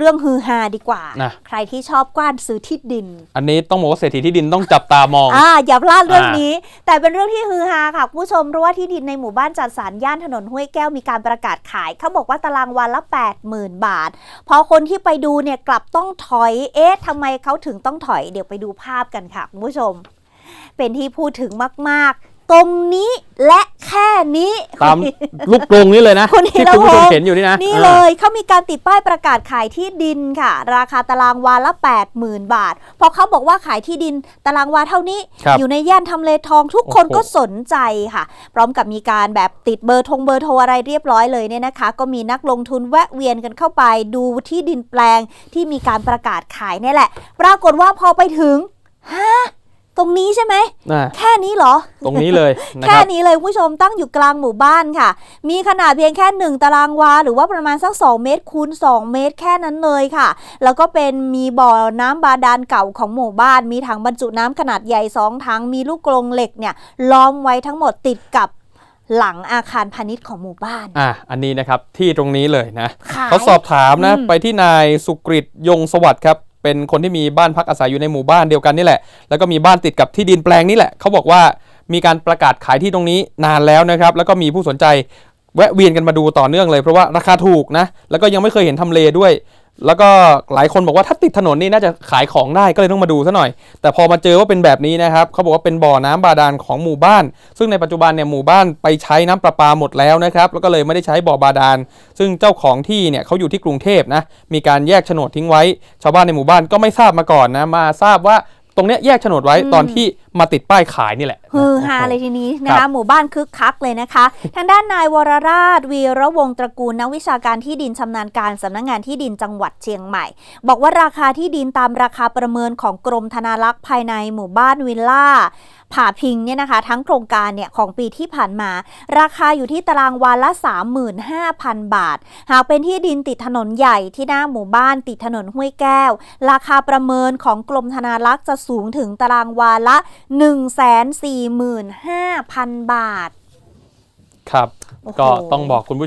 เรื่องฮือฮาดีกว่า นะใครที่ชอบกว้านซื้อที่ดิน อันนี้ต้องบอกว่าเศรษฐีที่ดินต้องจับตามอง อ่าอย่าพลาดเรื่องอ่านี้นี้ แต่เป็นเรื่องที่ฮือฮาค่ะคุณผู้ชมเพราะว่าที่ดินในหมู่บ้านจัดสรรย่านถนนห้วยแก้วมีการประกาศขาย เขาบอกว่าตารางวันละ 80,000 บาท พอคนที่ไปดูเนี่ยกลับต้องถอย เอ๊ะทำไมเขาถึงต้องถอย เดี๋ยวไปดูภาพกันค่ะคุณผู้ชม เป็นที่พูดถึงมาก ๆ ตรงนี้และ แค่นี้ตามลูกกรงนี้เลยนะคุณที่ธีรคุณผู้ชมพงษ์เห็นอยู่นี่นะนี่อ่าเลยเขามีการติดป้ายประกาศขายที่ดินค่ะ ราคาตารางวาละ 80,000 บาทเพราะเขาบอกว่าขายที่ดินตารางวาเท่านี้ครับอยู่ในย่านทำเลทองทุกคนโอ้โหก็สนใจค่ะ พร้อมกับมีการแบบติดเบอร์ทงเบอร์โทรอะไรเรียบร้อยเลยเนี่ยนะคะ ก็มีนักลงทุนแวะเวียนกันเข้าไปดูที่ดินแปลงที่มีการประกาศขายเนี่ยแหละ ปรากฏว่าพอไปถึงฮะ ตรงนี้ใช่ไหมน่ะแค่นี้เหรอ ตรงนี้เลยนะแค่ครับนี้เลยคุณผู้ชมตั้งอยู่กลางหมู่บ้านค่ะ มีขนาดเพียงแค่ 1 ตารางวา หรือว่าประมาณสัก 2 เมตรคูณ 2 เมตรแค่นั้นเลยค่ะ แล้วก็เป็นมีบ่อน้ำบาดาลเก่าของหมู่บ้าน มีถังบรรจุน้ำขนาดใหญ่ 2 ถัง มีลูกกรงเหล็กเนี่ยล้อมไว้ทั้งหมดติดกับหลังอาคารพาณิชย์ของหมู่บ้าน อะ อันนี้นะครับที่ตรงนี้เลยนะขายเขาสอบถามนะอืมไปที่นายสุกริตยงสวัสดิ์ครับ เป็นคนที่มีบ้านพักอาศัยอยู่ในหมู่บ้านเดียวกันนี่แหละ แล้วก็มีบ้านติดกับที่ดินแปลงนี้แหละ เขาบอกว่ามีการประกาศขายที่ตรงนี้นานแล้วนะครับ แล้วก็มีผู้สนใจแวะเวียนกันมาดูต่อเนื่องเลยเพราะว่าราคาถูกนะ แล้วก็ยังไม่เคยเห็นทำเลด้วย แล้วก็หลายคนบอกว่าถ้าติดถนนนี่น่าจะขายของได้ก็เลยต้องมาดูซะหน่อย แต่พอมาเจอว่าเป็นแบบนี้นะครับเขาบอกว่าเป็นบ่อน้ำบาดาลของหมู่บ้าน ซึ่งในปัจจุบันเนี่ยหมู่บ้านไปใช้น้ำประปาหมดแล้วนะครับแล้วก็เลยไม่ได้ใช้บ่อบาดาล ซึ่งเจ้าของที่เนี่ยเขาอยู่ที่กรุงเทพนะมีการแยกโฉนดทิ้งไว้ ชาวบ้านในหมู่บ้านก็ไม่ทราบมาก่อนนะมาทราบว่า รงเนี้ยแยกโฉนดไว้อืมตอนที่มาติดป้ายขายนี่แหละฮือฮาโโหเลยทีนี้นะครัคะบหมู่บ้านคึกคักเลยนะคะ ทางด้านนายวรราช วีระวงศ์ตระกูลนักวิชาการที่ดินชำนาญการสำนักงานที่ดินจังหวัดเชียงใหม่ บอกว่าราคาที่ดินตามราคาประเมินของกรมธนารักษ์ภายในหมู่บ้านวิลล่าผ่าพิงเนี่ยนะคะ ทั้งโครงการเนี่ยของปีที่ผ่านมา ราคาอยู่ที่ตารางวาละ 35,000 บาท หากเป็นที่ดินติดถนนใหญ่ที่หน้าหมู่บ้านติดถนนห้วยแก้ว ราคาประเมินของกรมธนารักษ์จะสูงถึงตารางวาละ 145,000 บาท ครับโอ้โหก็ต้องบอกคุณผู้